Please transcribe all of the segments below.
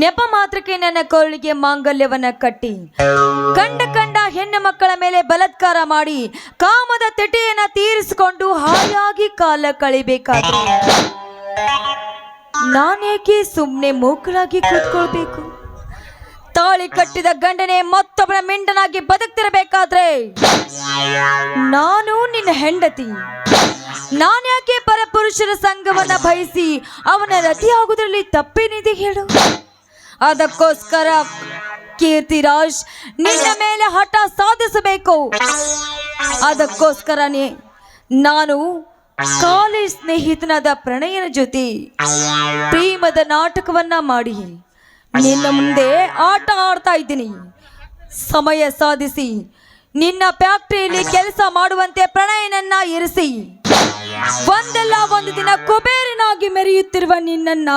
ನೆಪ ಮಾತ್ರಕ್ಕೆ ನನ್ನ ಕೋಳಿಗೆ ಮಾಂಗಲ್ಯವನ್ನ ಕಟ್ಟಿ. ಕಂಡ ಕಂಡ ಹೆಣ್ಣು ಮಕ್ಕಳ ಮೇಲೆ ಬಲತ್ಕಾರ ಮಾಡಿ ಕಾಮದ ತೆಟೆಯನ್ನ ತೀರಿಸಿಕೊಂಡು ಹಾಯಾಗಿ ಕಾಲ ಕಳಿಬೇಕಾದ್ರೆ ನಾನೇಕೆ ಸುಮ್ಮನೆ ಮೂಕಳಾಗಿ ಕೂತ್ಕೊಳ್ಬೇಕು? ತಾಳಿ ಕಟ್ಟಿದ ಗಂಡನೆ ಮತ್ತೊಬ್ಬರ ಮಿಂಡನಾಗಿ ಬದುಕ್ತಿರಬೇಕಾದ್ರೆ? ನಾನು ನಿನ್ನ ಹೆಂಡತಿ. ನಾನ್ಯಾಕೆ ಪರಪುರುಷರ ಸಂಘವನ್ನ ಬಯಸಿ ಅವನ ರತಿಯಾಗುವುದರಲ್ಲಿ ತಪ್ಪೇನಿದೆ ಹೇಳು. ಅದಕ್ಕೋಸ್ಕರ ಕೀರ್ತಿರಾಜ್ ನಿನ್ನ ಮೇಲೆ ಹಠ ಸಾಧಿಸಬೇಕು. ಅದಕ್ಕೋಸ್ಕರನೇ ನಾನು ಕಾಲೇಜ್ ಸ್ನೇಹಿತನಾದ ಪ್ರಣಯನ ಜೊತೆ ಪ್ರೇಮದ ನಾಟಕವನ್ನ ಮಾಡಿ ನಿನ್ನ ಮುಂದೆ ಆಟ ಆಡ್ತಾ ಇದ್ದೀನಿ. ಸಮಯ ಸಾಧಿಸಿ ನಿನ್ನ ಫ್ಯಾಕ್ಟರಿಯಲ್ಲಿ ಕೆಲಸ ಮಾಡುವಂತೆ ಪ್ರಣಯನನ್ನ ಇರಿಸಿ. ಒಂದಲ್ಲ ಒಂದು ದಿನ ಕುಬೇರನಾಗಿ ಮೆರೆಯುತ್ತಿರುವ ನಿನ್ನನ್ನ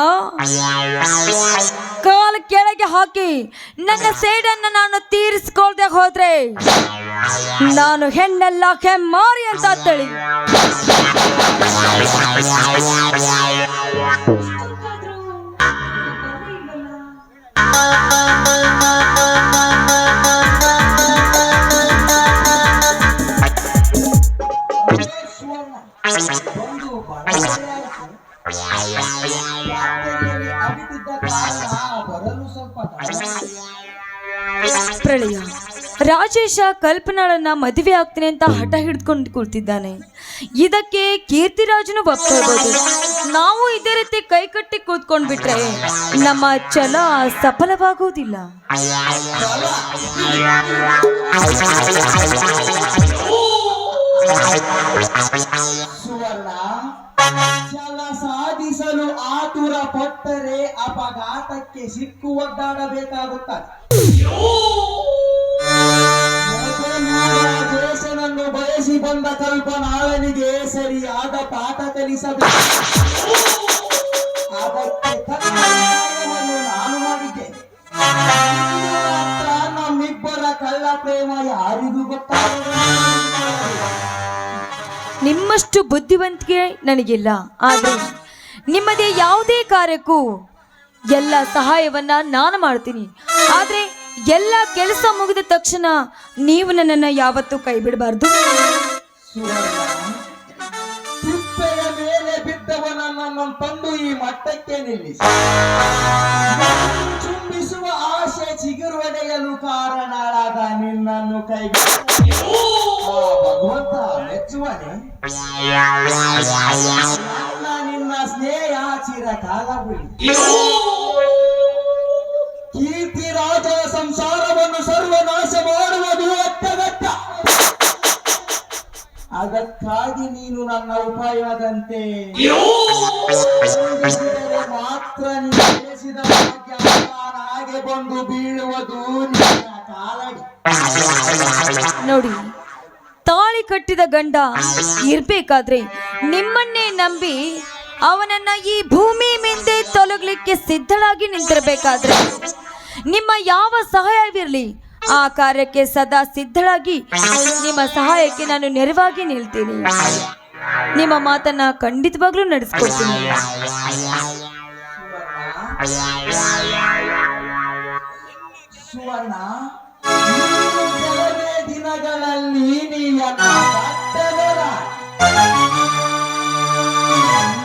ಕಾಲ ಕೆಳಗೆ ಹಾಕಿ ನನ್ನ ಸೇಡನ್ನ ನಾನು ತೀರಿಸಿಕೊಳ್ದೆ ಹೋದ್ರೆ ನಾನು ಹೆಣ್ಣೆಲ್ಲ ಕೆಮ್ಮಾರಿ ಅಂತ ತಳಿ ಒಂದು ಬಡವರಾಯಿತು. ಅವಿತಿದ್ದ ಕಾರಣ ಬರಲು ಸ್ವಲ್ಪ ತಡವಾಯಿತು. ಪ್ರಳಯ ರಾಜೇಶ ಕಲ್ಪನಾಳನ್ನ ಮದುವೆ ಆಗ್ತೀನಿ ಅಂತ ಹಠ ಹಿಡ್ಕೊಂಡು ಕೂರ್ತಿದ್ದಾನೆ ಇದಕ್ಕೆ ಕೀರ್ತಿರಾಜನು ಒಪ್ಕೋಬಹುದು ನಾವು ಇದೇ ರೀತಿ ಕೈ ಕಟ್ಟಿ ಕೂತ್ಕೊಂಡ್ಬಿಟ್ರೆ ನಮ್ಮ ಛಲ ಸಫಲವಾಗುವುದಿಲ್ಲ ಸುವರ್ಣ ಛಲ ಸಾಧಿಸಲು ಆತುರ ಪಟ್ಟರೆ ಅಪಘಾತಕ್ಕೆ ಸಿಕ್ಕು ಒದ್ದಾಡಬೇಕಾಗುತ್ತದೆ ದೇಶನನ್ನು ಬಯಸಿ ಬಂದ ಕಲ್ಪನಾಳನಿಗೆ ಸರಿಯಾದ ಪಾಠ ಕಲಿಸಬೇಕು ಅದಕ್ಕೆ ತಕ್ಕ ಸಹಾಯವನ್ನು ನಾನು ಮಾಡಿದ್ದೇನೆ ಇದು ಮಾತ್ರ ನಮ್ಮಿಬ್ಬರ ಕಳ್ಳ ಪ್ರೇಮ ಯಾರಿಗೂ ನಿಮ್ಮಷ್ಟು ಬುದ್ಧಿವಂತಿಕೆ ನನಗಿಲ್ಲ ಆದರೆ ನಿಮ್ಮದೇ ಯಾವುದೇ ಕಾರ್ಯಕ್ಕೂ ಎಲ್ಲ ಸಹಾಯವನ್ನ ನಾನು ಮಾಡ್ತೀನಿ. ಆದರೆ ಎಲ್ಲ ಕೆಲಸ ಮುಗಿದ ತಕ್ಷಣ ನೀವು ನನ್ನನ್ನು ಯಾವತ್ತೂ ಕೈ ಬಿಡಬಾರ್ದು ತಿಪ್ಪೆಯ ಮೇಲೆ ಬಿದ್ದವನನ್ನು ತಂದು ಈ ಮಟ್ಟಕ್ಕೆ ನಿಲ್ಲಿಸಿ. ಆಶೆ ಚಿಗುರುವಡೆಯಲು ಕಾರಣಳಾದ ನಿನ್ನನ್ನು ಕೈ ಭಗವಂತ ಮೆಚ್ಚುವನೆ. ನನ್ನ ನಿನ್ನ ಸ್ನೇಹ ಚಿರಕಾಲ ಉಳಿ ಕೀರ್ತಿ ರಾಜ ಸಂಸಾರವನ್ನು ಅದಕ್ಕಾಗಿ ನೀನು ನನ್ನ ಉಪಾಯದಂತೆ ಮಾತ್ರ ಹಾಗೆ ಬಂದು ಬೀಳುವುದು ನೋಡಿ ತಾಳಿ ಕಟ್ಟಿದ ಗಂಡ ಇರ್ಬೇಕಾದ್ರೆ ನಿಮ್ಮನ್ನೇ ನಂಬಿ ಅವನನ್ನ ಈ ಭೂಮಿ ಮಿಂದೆ ತೊಲಗಲಿಕ್ಕೆ ಸಿದ್ಧಳಾಗಿ ನಿಂತಿರಬೇಕಾದ್ರೆ ನಿಮ್ಮ ಯಾವ ಸಹಾಯವಿರಲಿ? ಆ ಕಾರ್ಯಕ್ಕೆ ಸದಾ ಸಿದ್ಧಳಾಗಿ ನಿಮ್ಮ ಸಹಾಯಕ್ಕೆ ನಾನು ನೆರವಾಗಿ ನಿಲ್ತೀನಿ. ನಿಮ್ಮ ಮಾತನ್ನ ಖಂಡಿತವಾಗ್ಲೂ ನಡೆಸ್ಕೊಡ್ತೀನಿ. ದಿನಗಳಲ್ಲಿ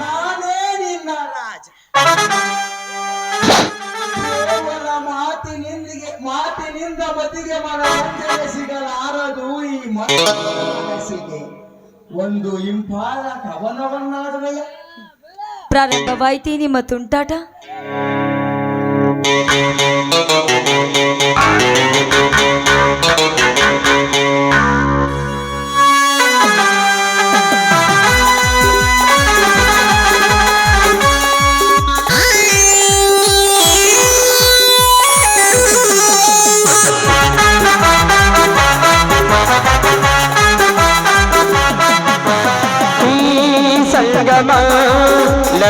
ನಾನೇ ನಿನ್ನ ರಾಜ. ಮಾತಿನಿಂದ ಮತಿಗೆ ಮನರಂಜನೆ ಸಿಗಲಾರದು ಈ ಮನಸ್ಸಿಗೆ ಒಂದು ಇಂಪಾದ ಕವನವನ್ನಾಡುವೆಯ? ಪ್ರಾರಂಭವಾಯ್ತಿ ನಿಮ್ಮ ತುಂಟಾಟ.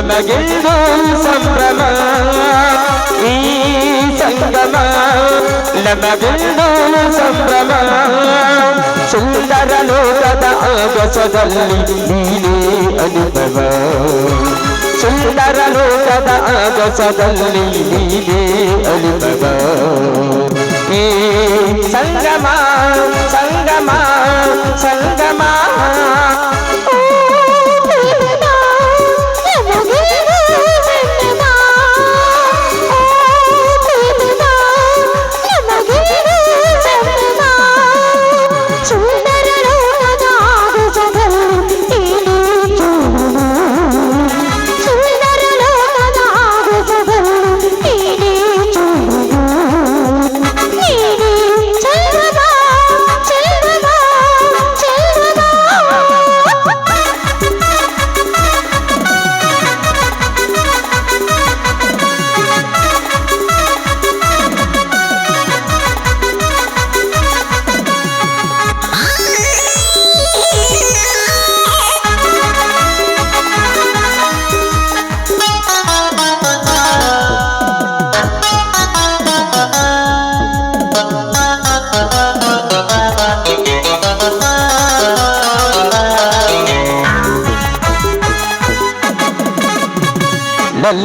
ನಮಗಿದು ಸಂಭ್ರಮ ಈ ಸಂಗಮ ನಮಗಿದು ಸಂಭ್ರಮ ಸುಂದರ ಲೋಕದ ಆಗಸದಲ್ಲಿ ನೀನೇ ಅನುಭವ ಸುಂದರ ಲೋಕದ ಆಗಸದಲ್ಲಿ ನೀನೇ ಅನುಭವ ಈ ಸಂಗಮ ಸಂಗಮ ಸಂಗಮ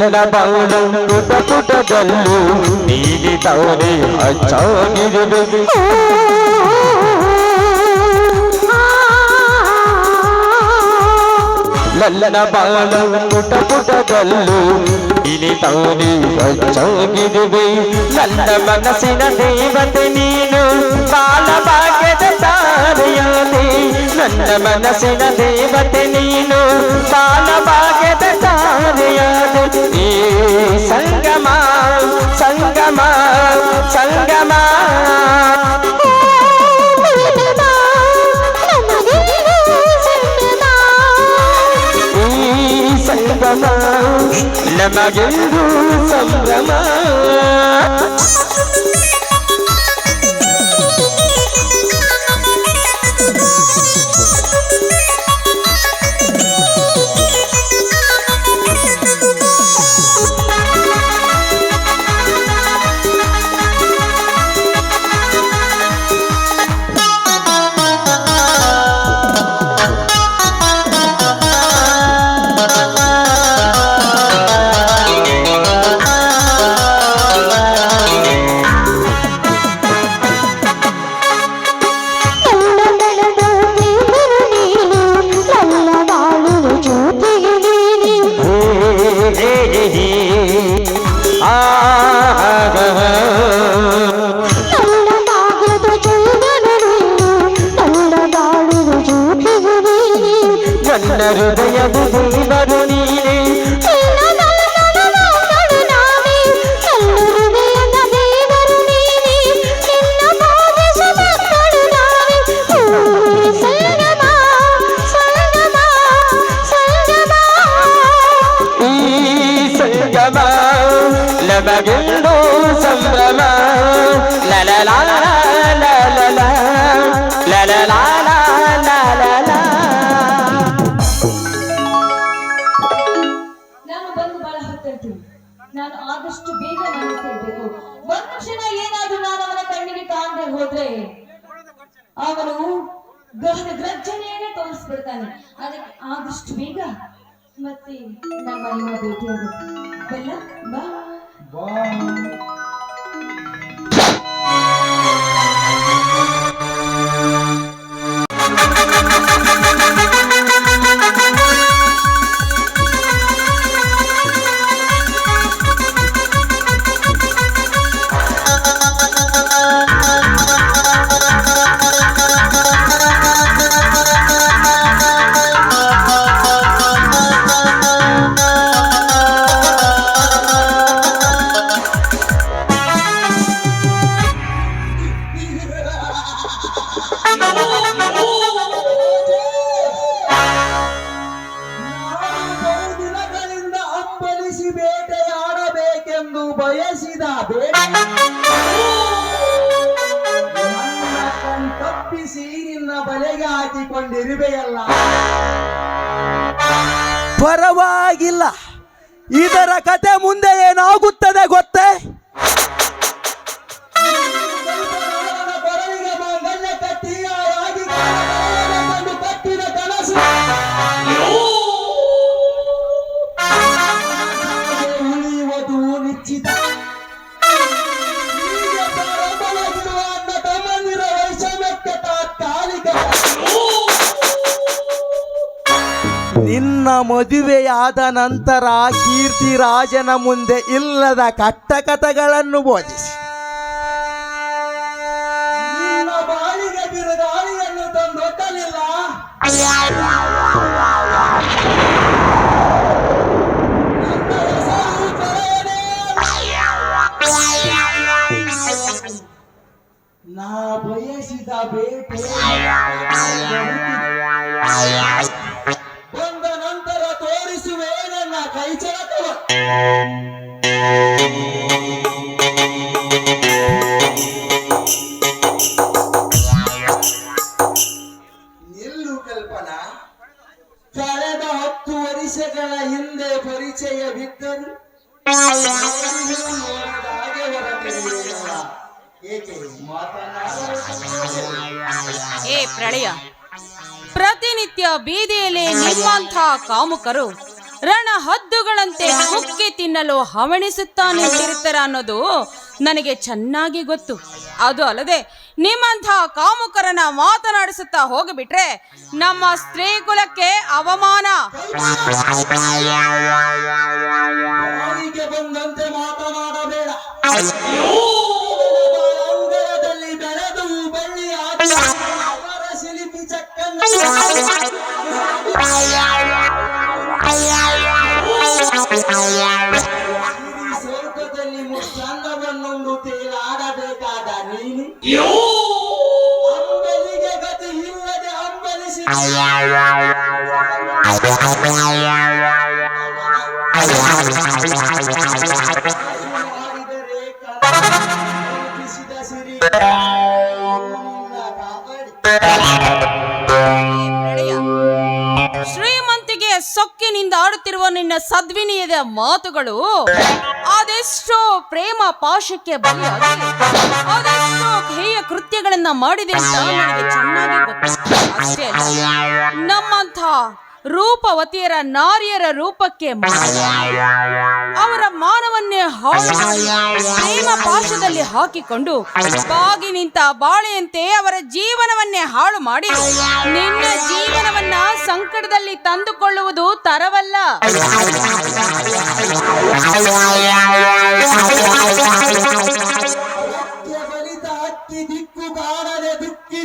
ಬಾಳು ಪುಟ ಪುಟದಲ್ಲೂ ನೀಲಿ ತವರಿ ಹಚ್ಚಾಗಿರುವೆ ನನ್ನ ಬಾಳು ಪುಟ ಪುಟದಲ್ಲೂ ನೀಲಿ ತವರಿ ಹಚ್ಚಾಗಿರುವೆ ನನ್ನ ಮನಸ್ಸಿನ ದೇವತೆ ನೀನು ಬಾಲ ಭಾಗ್ಯದ ತಾರೆಯಾದೆ ನನ್ನ ಮನಸ್ಸಿನ ದೇವತೆ ನೀನು ಬಾಲ ಭಾಗ್ಯದ ತಾರೆಯಾದೆ ಈ ಸಂಗಮ ಸಂಗಮ ಸಂಗಮ ಈ ಸಂಗಮ ನಮಗೆಂದು ಸಂಭ್ರಮ ನಾನು ಆದಷ್ಟು ಬೇಗ ನಾನು ಸೇರ್ಬೇಕು. ಒಂದು ಕ್ಷಣ ಏನಾದ್ರೂ ನಾನು ಅವನ ಕಣ್ಣಿಗೆ ಕಾಣದೆ ಹೋದ್ರೆ ಅವನು ಗ್ರಜ್ಜನೆಯನ್ನೇ ತೋರಿಸ್ಬಿಡ್ತಾನೆ. ಅದಕ್ಕೆ ಆದಷ್ಟು ಬೇಗ ಮತ್ತೆ ನಮ್ಮ ನಿಮ್ಮ ಭೇಟಿಯಾಗುತ್ತೆ ಬಲ್ಲ ಹಾಕಿಕೊಂಡಿರುವೆಯಲ್ಲ ಪರವಾಗಿಲ್ಲ. ಇದರ ಕತೆ ಮುಂದೆ ಏನಾಗುತ್ತದೆ ಗೊತ್ತೇ? ನಿನ್ನ ಮದುವೆಯಾದ ನಂತರ ಕೀರ್ತಿ ರಾಜನ ಮುಂದೆ ಇಲ್ಲದ ಕಟ್ಟಕಥಗಳನ್ನು ಬೋಧಿಸಿ. ನಾ ಬಯಸಿದ ಬೇಟೆ. ನಿಲ್ಲು ಕಲ್ಪನಾ? ಕಳೆದ ಹತ್ತು ವರ್ಷಗಳ ಹಿಂದೆ ಪರಿಚಯವಿದ್ದರು ಏ ಪ್ರಳಯ ಪ್ರತಿನಿತ್ಯ ಬೀದಿಯಲ್ಲಿ ನಿಮ್ಮಂಥ ಕಾಮುಕರು ರಣ ಹದ್ದುಗಳಂತೆ ಕುಕ್ಕಿ ತಿನ್ನಲು ಹವಣಿಸುತ್ತಾ ನಿಂತಿರುತ್ತಾರೆ ಅನ್ನೋದು ನನಗೆ ಚೆನ್ನಾಗಿ ಗೊತ್ತು. ಅದು ಅಲ್ಲದೆ ನಿಮ್ಮಂಥ ಕಾಮುಕರನ್ನ ಮಾತನಾಡಿಸುತ್ತಾ ಹೋಗಿಬಿಟ್ರೆ ನಮ್ಮ ಸ್ತ್ರೀ ಕುಲಕ್ಕೆ ಅವಮಾನ ಬೆಳೆದು ಈ ಸ್ವರ್ಗದಲ್ಲಿ ಮುಚ್ಚಂದವನ್ನುಂಡು ತೇಲಾಡಬೇಕಾದ ನೀನು ಅಂಬಲಿಗೆ ಗತಿ ಇಲ್ಲದೆ ಅಂಬಲಿಸಿ ಸದ್ವಿನಯದ ಮಾತುಗಳು. ಅದೆಷ್ಟೋ ಪ್ರೇಮ ಪಾಶಕ್ಕೆ ಬಲಿಯಾಗಿ ಅದೆಷ್ಟೋ ಹೇಯ ಕೃತ್ಯಗಳನ್ನ ಮಾಡಿದೆ ಅಂತ ನನಗೆ ಚೆನ್ನಾಗಿ ಅಷ್ಟೇ ನಮ್ಮಂಥ ರೂಪವತಿಯರ ನಾರಿಯರ ರೂಪಕ್ಕೆ. ಅವರ ಮಾನವನ್ನೇ ಪ್ರೇಮ ಪಾಶದಲ್ಲಿ ಹಾಕಿಕೊಂಡು ಬಾಗಿ ನಿಂತ ಬಾಳೆಯಂತೆ ಅವರ ಜೀವನವನ್ನೇ ಹಾಳು ಮಾಡಿ ನಿನ್ನ ಜೀವನವನ್ನ ಸಂಕಟದಲ್ಲಿ ತಂದುಕೊಳ್ಳುವುದು ತರವಲ್ಲ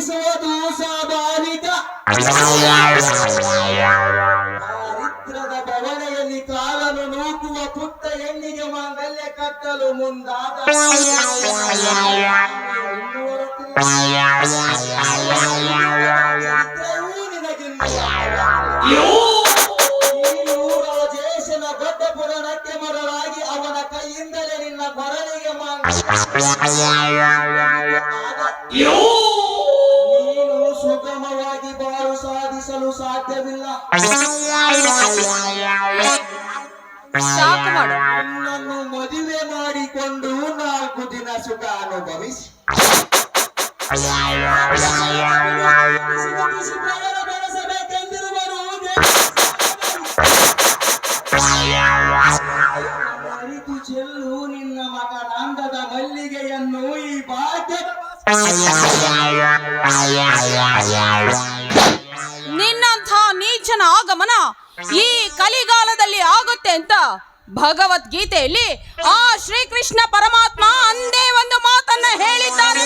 ದುಃಖಿಸುವುದು ಸ್ವಾಭಾವಿಕ ಚಾರಿತ್ರದ ಬವಣೆಯಲ್ಲಿ ಕಾಲನ್ನು ನೂಕುವ ಪುಟ್ಟ ಹೆಣ್ಣಿಗೆ ಮಾಂಗಲ್ಯ ಕಟ್ಟಲು ಮುಂದಾದ ಚರಿತ್ರೆಯೂ ದೊಡ್ಡ ಪುರಾಣಕ್ಕೆ ಮರಳಾಗಿ ಅವನ ಕೈಯಿಂದಲೇ ನಿನ್ನ ಕೊರಳಿಗೆ ನೀನು ಸುಗಮವಾಗಿ ಬಾಳು ಸಾಧಿಸಲು ಸಾಧ್ಯವಿಲ್ಲ. ನನ್ನನ್ನು ಮದುವೆ ಮಾಡಿಕೊಂಡು ನಾಲ್ಕು ದಿನ ಸುಖ ಅನುಭವಿಸಿ. ಅಂತ ಭಗವದ್ಗೀತೆಯಲ್ಲಿ ಆ ಶ್ರೀಕೃಷ್ಣ ಪರಮಾತ್ಮ ಅಂದೇ ಒಂದು ಮಾತನ್ನ ಹೇಳಿದ್ದಾರೆ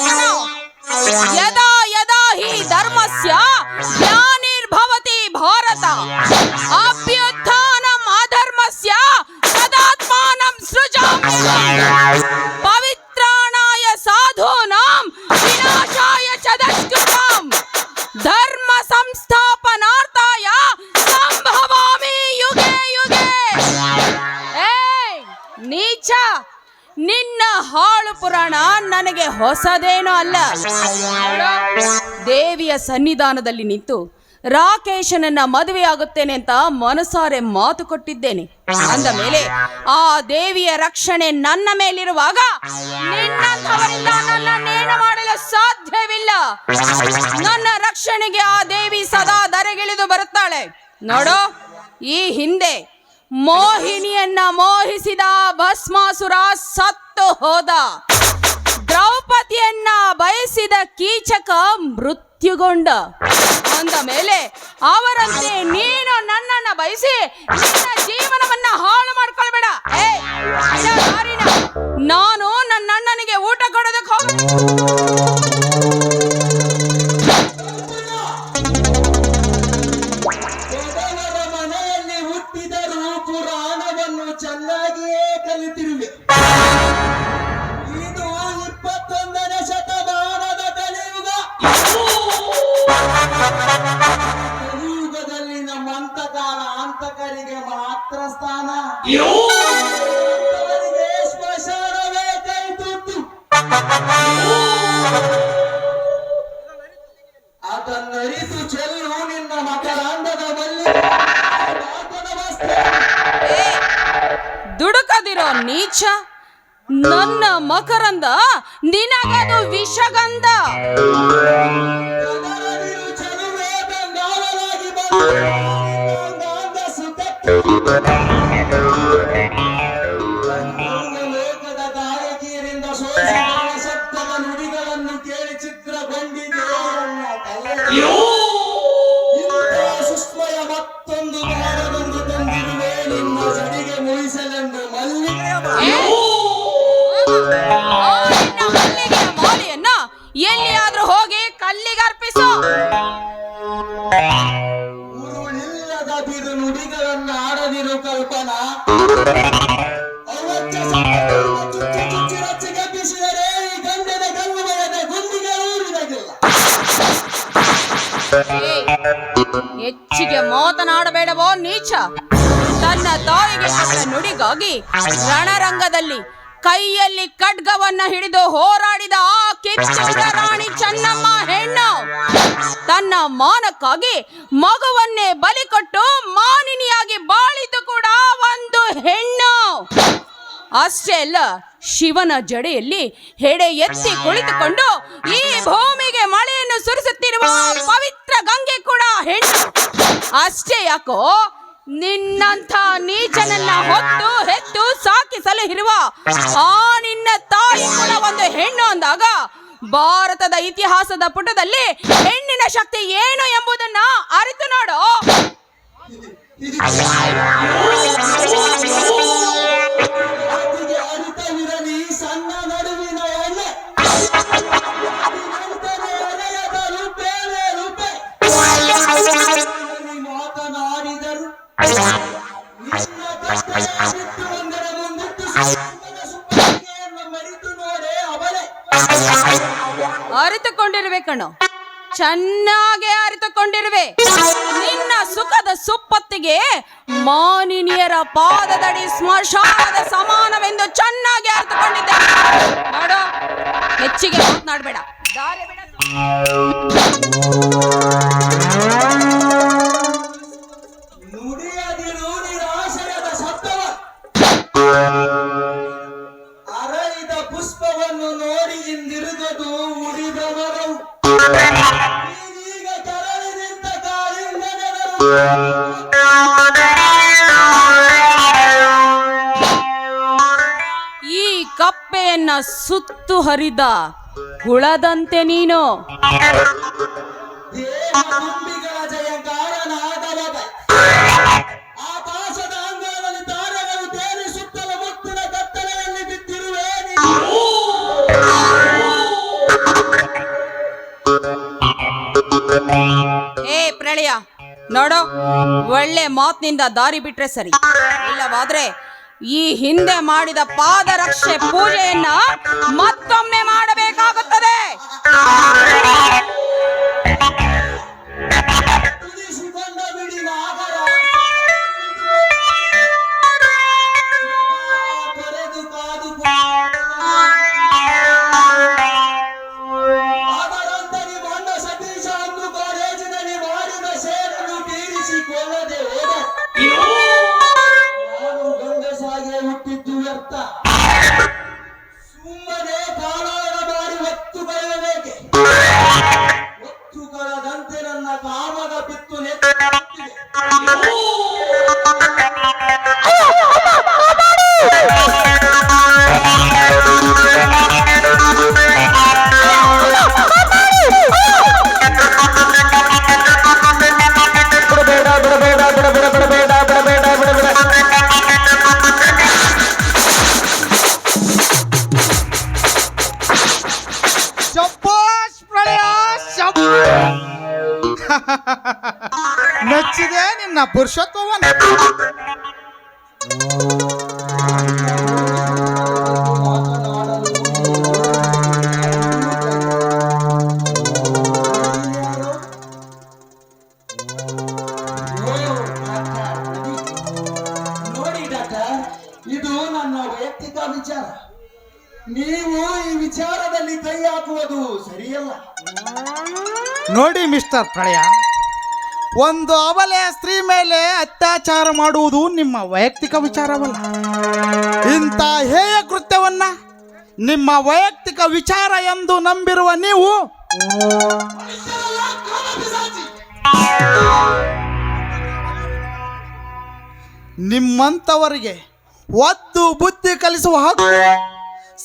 ಯದಾ ಯದಾ ಹಿ ಧರ್ಮಸ್ಯ ಜ್ಞಾನಿರ್ಭವತಿ ಭಾರತ. ಅಭ್ಯುತ್ಥಾನಂ ಅಧರ್ಮಸ್ಯ ಸದಾತ್ಮಾನಂ ಸೃಜಾಮಿ ಪವಿತ್ರಾಣಾಯ ಸಾಧೂನಾಂ ವಿನಾಶಾಯ ಚ ಧರ್ಮ ಸಂಸ್ಥಾಪನಾರ್ಥಾಯ ಹೊಸದೇನೂ ಅಲ್ಲ. ದೇವಿಯ ಸನ್ನಿಧಾನದಲ್ಲಿ ನಿಂತು ರಾಕೇಶನನ್ನ ಮದುವೆಯಾಗುತ್ತೇನೆ ಅಂತ ಮನಸಾರೆ ಮಾತು ಕೊಟ್ಟಿದ್ದೇನೆ. ಅಂದ ಮೇಲೆ ಆ ದೇವಿಯ ರಕ್ಷಣೆ ನನ್ನ ಮೇಲಿರುವಾಗ ಮಾಡಲು ಸಾಧ್ಯವಿಲ್ಲ. ನನ್ನ ರಕ್ಷಣೆಗೆ ಆ ದೇವಿ ಸದಾ ದರೆಗಿಳಿದು ಬರುತ್ತಾಳೆ. ನೋಡು, ಈ ಹಿಂದೆ ಮೋಹಿನಿಯನ್ನ ಮೋಹಿಸಿದ ಭಸ್ಮಾಸುರ ಸತ್ತು ಹೋದ. ದ್ರೌಪದಿಯನ್ನ ಬಯಸಿದ ಕೀಚಕ ಮೃತ್ಯುಗೊಂಡ. ಅಂದ ಮೇಲೆ ಅವರಂತೆ ನೀನು ನನ್ನನ್ನ ಬಯಸಿ ನಿನ್ನ ಜೀವನವನ್ನ ಹಾಳು ಮಾಡ್ಕೊಳ್ಬೇಡ. ನಾನು ನನ್ನಣ್ಣನಿಗೆ ಊಟ ಕೊಡೋದಕ್ಕೆ ಹೋಗ ನಿನಗದು ವಿಷಗಂಧ. ಗಗನದಿರು ಚೆಲುವೆ ಹೆಚ್ಚಿಗೆ ಮಾತನಾಡಬೇಡವೋ ನೀಚ. ತನ್ನ ತಾಯಿಗೆ ಕೊಟ್ಟ ನುಡಿಗಾಗಿ ರಣರಂಗದಲ್ಲಿ ಕೈಯಲ್ಲಿ ಖಡ್ಗವನ್ನ ಹಿಡಿದು ಹೋರಾಡಿದ ಆ ಕಿತ್ತೂರ ರಾಣಿ ಚೆನ್ನಮ್ಮ ಹೆಣ್ಣು. ತನ್ನ ಮಾನಕ್ಕಾಗಿ ಮಗುವನ್ನೇ ಬಲಿ ಕೊಟ್ಟು ಮಾನಿನಿಯಾಗಿ ಬಾಳಿದ್ದು ಕೂಡ ಒಂದು ಹೆಣ್ಣು. ಅಷ್ಟೇ ಅಲ್ಲ ಶಿವನ ಜಡೆಯಲ್ಲಿ ಹೆಡೆ ಎತ್ತಿ ಕುಳಿತುಕೊಂಡು ಈ ಭೂಮಿಗೆ ಮಳೆಯನ್ನು ಸುರಿಸುತ್ತಿರುವ ಪವಿತ್ರ ಗಂಗೆ ಕೂಡ ಹೆಣ್ಣು. ಅಷ್ಟೇ ಯಾಕೋ ನಿನ್ನಂಥ ನೀಚನನ್ನ ಹೊತ್ತು ಹೆತ್ತು ಸಾಕಿಸಲು ಇರುವ ಆ ನಿನ್ನ ತಾಯಿ ಕೂಡ ಒಂದು ಹೆಣ್ಣು ಅಂದಾಗ ಭಾರತದ ಇತಿಹಾಸದ ಪುಟದಲ್ಲಿ ಹೆಣ್ಣಿನ ಶಕ್ತಿ ಏನು ಎಂಬುದನ್ನ ಅರಿತು ನೋಡು. ಕಣು ಚೆನ್ನಾಗಿ ಅರಿತುಕೊಂಡಿರುವೆ. ನಿನ್ನ ಸುಖದ ಸುಪ್ಪತ್ತಿಗೆ ಮಾನಿನಿಯರ ಪಾದದಡಿ ಸ್ಮಶಾನದ ಸಮಾನವೆಂದು ಚೆನ್ನಾಗಿ ಅರಿತುಕೊಂಡಿದ್ದೆ. ನೋಡು, ಹೆಚ್ಚಿಗೆ ಮಾತನಾಡಬೇಡ. ಪುಷ್ಪವನ್ನು ನೋಡಿ ಇಂದಿರುಗದು ಉರಿದ ಈ ಕಪ್ಪೆಯನ್ನ ಸುತ್ತು ಹರಿದ ಹುಳದಂತೆ ನೀನು. ನೋಡು ಒಳ್ಳೆ ಮಾತಿನಿಂದ ದಾರಿ ಬಿಟ್ರೆ ಸರಿ. ಇಲ್ಲವಾದ್ರೆ ಈ ಹಿಂದೆ ಮಾಡಿದ ಪಾದರಕ್ಷೆ ಪೂಜೆಯನ್ನ ಮತ್ತೊಮ್ಮೆ ಮಾಡಬೇಕಾಗುತ್ತದೆ. ನನ್ನ ಪುರುಷತ್ವವನ್ನ. ನೋಡಿ ಡಾಕ್ಟರ್ ಇದು ನನ್ನ ವೈಯಕ್ತಿಕ ವಿಚಾರ. ನೀವು ಈ ವಿಚಾರದಲ್ಲಿ ಕೈ ಹಾಕುವುದು ಸರಿಯಲ್ಲ. ನೋಡಿ ಮಿಸ್ಟರ್ ಪ್ರಳಯ ಒಂದು ಅವಲೆಯ ಸ್ತ್ರೀ ಮೇಲೆ ಅತ್ಯಾಚಾರ ಮಾಡುವುದು ನಿಮ್ಮ ವೈಯಕ್ತಿಕ ವಿಚಾರವಲ್ಲ. ಇಂಥ ಹೇಯ ಕೃತ್ಯವನ್ನ ನಿಮ್ಮ ವೈಯಕ್ತಿಕ ವಿಚಾರ ಎಂದು ನಂಬಿರುವ ನೀವು ನಿಮ್ಮಂಥವರಿಗೆ ಒದ್ದು ಬುದ್ಧಿ ಕಲಿಸುವ ಹಕ್ಕು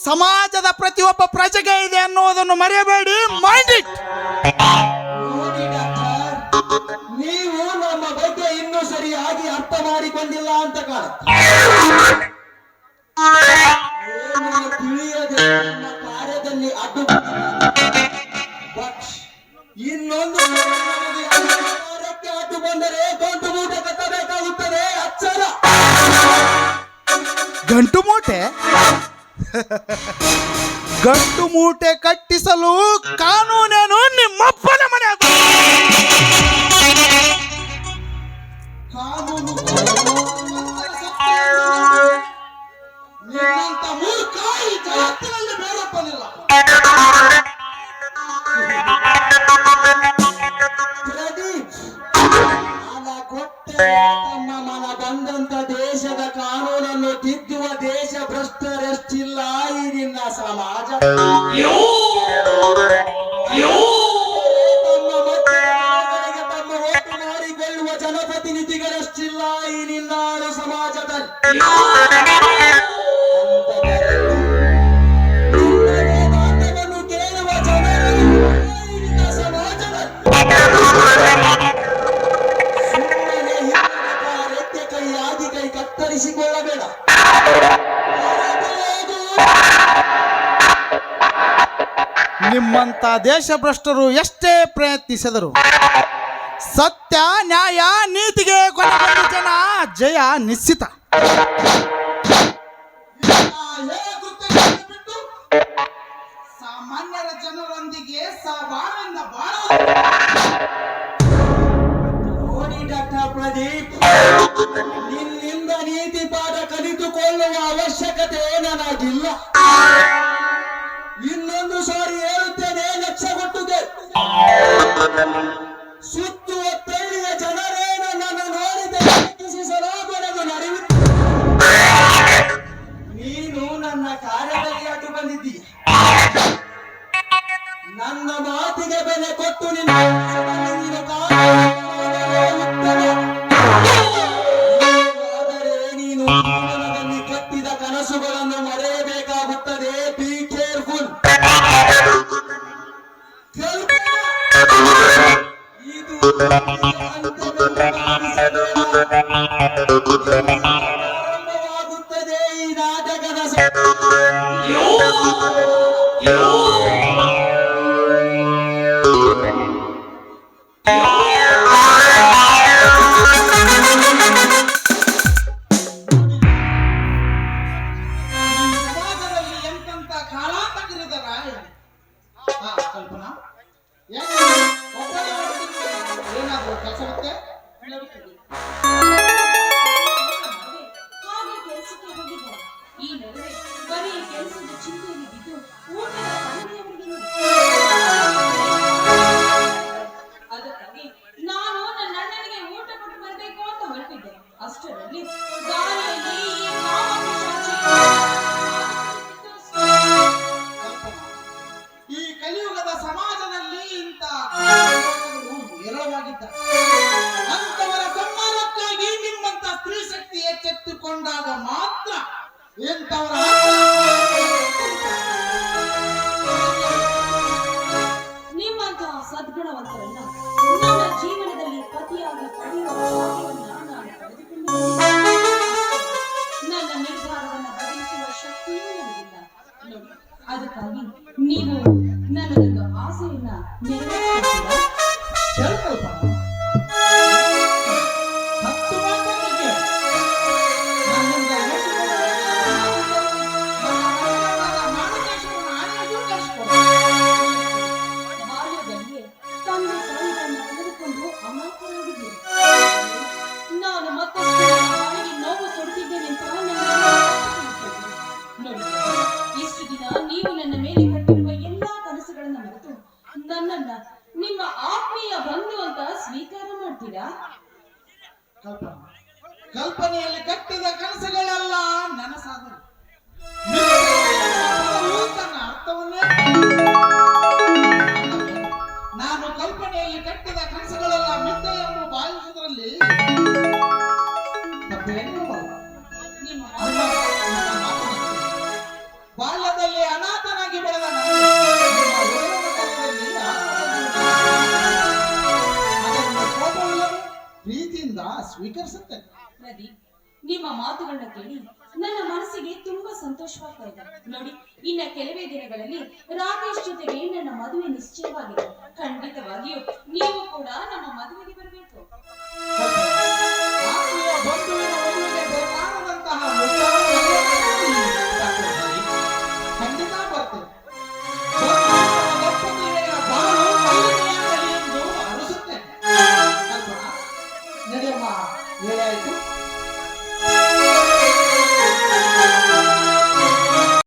ಸಮಾಜದ ಪ್ರತಿಯೊಬ್ಬ ಪ್ರಜೆಗೆ ಇದೆ ಅನ್ನುವುದನ್ನು ಮರೆಯಬೇಡಿ. ಮೈಂಡ್ ಇಟ್ ನೀವು ನಮ್ಮ ಬಗ್ಗೆ ಇನ್ನೂ ಸರಿಯಾಗಿ ಅರ್ಥ ಮಾಡಿಕೊಂಡಿಲ್ಲ ಅಂತ ಕಾಣುತ್ತೆ. ತಿಳಿಯದೆ ನಮ್ಮ ಕಾರ್ಯದಲ್ಲಿ ಅಡ್ಡು ಇನ್ನೊಂದು ಕಾರ್ಯಕ್ಕೆ ಅಡ್ಡು ಬಂದರೆ ಗಂಟು ಮೂಟೆ ಕಟ್ಟಬೇಕಾಗುತ್ತದೆ ಅಚ್ಚರ ಗಂಟು ಮೂಟೆ? ಗಂಟು ಮೂಟೆ ಕಟ್ಟಿಸಲು ಕಾನೂನೇನು ನಿಮ್ಮಪ್ಪನ ಮನೆ Rabo no ನಿಮ್ಮಂತ ದೇಶಭ್ರಷ್ಟರು ಎಷ್ಟೇ ಪ್ರಯತ್ನಿಸಿದರು ಸತ್ಯ, ನ್ಯಾಯ, ನೀತಿಗೆ ಕೊನೆಗೊಂಡು ಜನ ಜಯ ನಿಶ್ಚಿತ. ಸಾಮಾನ್ಯರ ಜನರೊಂದಿಗೆ ನಿನ್ನಿಂದ ನೀತಿ ಪಾಠ ಕಲಿತುಕೊಳ್ಳುವ ಅವಶ್ಯಕತೆ ನನಗಿಲ್ಲ. ಇನ್ನೊಂದು ಸಾರಿ ಹೇಳುತ್ತೇನೆ ಲಕ್ಷ ಕೊಟ್ಟಿದೆ. ಸುತ್ತುವ ತಳ್ಳಿಯ ಜನರೇ ನನ್ನನ್ನು ನೋಡಿದೆ ಟೀಕಿಸಲಾಗುವುದು ನಡೆಯುತ್ತೆ ನೀನು ನನ್ನ ಕಾರ್ಯದಲ್ಲಿ ಅಡ್ಡು ಬಂದಿದ್ದೀಯ. ನನ್ನ ಮಾತಿಗೆ ಬೆಲೆ ಕೊಟ್ಟು ನಿನ್ನ 있었는데 친구에게 믿고 오늘 나는 해보기는. な、ね、ಖಂಡಿತವಾಗಿಯೂ ನೀವು